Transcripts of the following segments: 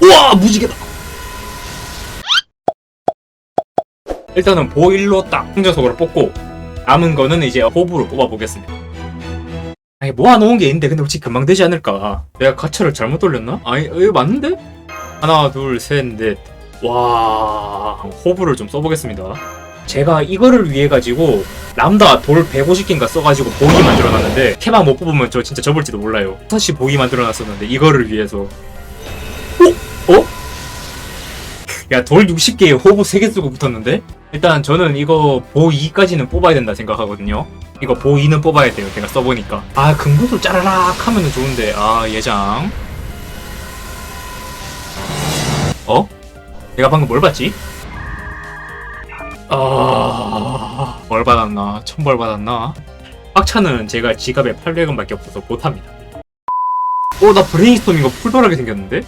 우와 무지개다. 일단은 보일로 딱 흥정석으로 뽑고 남은 거는 이제 호부로 뽑아보겠습니다. 아니 모아놓은 게 있는데 근데 혹시 금방 되지 않을까? 내가 가차를 잘못 돌렸나? 아니 이거 맞는데? 하나 둘셋넷와 호부를 좀 써보겠습니다. 제가 이거를 위해 가지고 람다 돌 150개인가 써가지고 보기 만들어놨는데 캐방 못 뽑으면 저 진짜 접을지도 몰라요. 사실 보기 만들어놨었는데 이거를 위해서 야 돌 60개에 호부 3개 쓰고 붙었는데? 일단 저는 이거 보 2까지는 뽑아야 된다 생각하거든요 이거 보 2는 뽑아야 돼요 제가 써보니까 아 금고도 짜라락 하면은 좋은데 아 예장 어? 내가 방금 뭘 봤지? 아... 뭘 받았나? 천벌 받았나? 박차는 제가 지갑에 800원밖에 없어서 못합니다 어, 나 브레인스톰 이거 풀돌하게 생겼는데?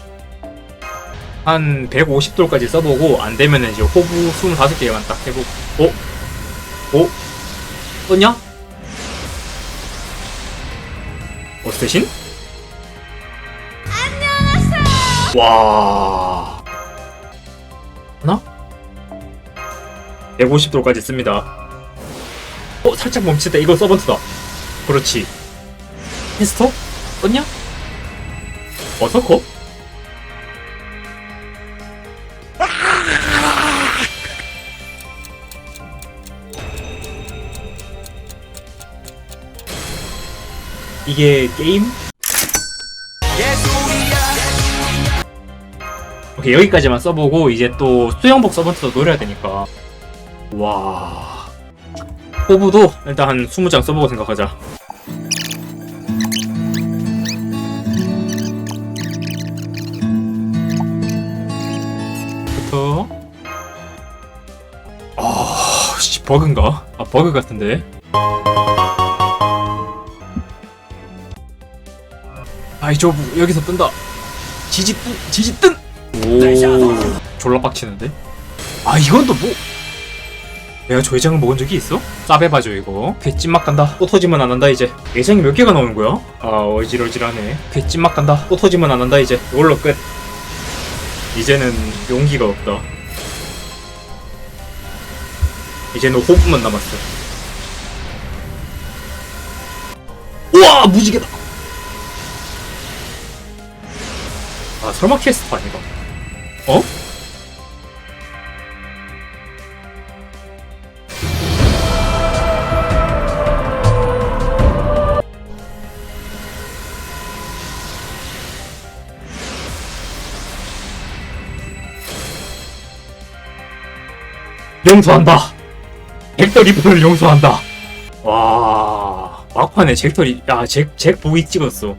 한 150돌까지 써보고 안 되면은 이제 호부 25개만 딱 해보고 어? 어? 떴냐? 어스테신? 안녕하세요 와 하나? 150돌까지 씁니다 어? 살짝 멈칫다 이거 서번트다 그렇지 테스터? 떴냐? 어서커? 이게 게임? 오케이 여기까지만 써보고 이제 또 수영복 서번트도 노려야 되니까 와 호부도 일단 한 20장 써보고 생각하자 부터 아, 씨, 버그인가? 아, 버그 같은데. 아이, 저, 뭐, 여기서 뜬다. 지지 뜬, 지지 뜬! 오, 졸라 빡치는데? 아, 이건 또 뭐. 내가 조회장을 먹은 적이 있어? 싸배봐줘, 이거. 괴 찐막 간다. 또 터지면 안 한다, 이제. 예장이 몇 개가 나오는 거야? 아, 어지러지하네. 괴 찐막 간다. 또 터지면 안 한다, 이제. 이걸로 끝. 이제는 용기가 없다. 이제는 호흡만 남았어. 우와 무지개다. 아 설마 캐스터 아니가? 어? 용서한다. 잭터 리프를 용서한다. 와 막판에 잭터 리, 야잭잭 보기 찍었어.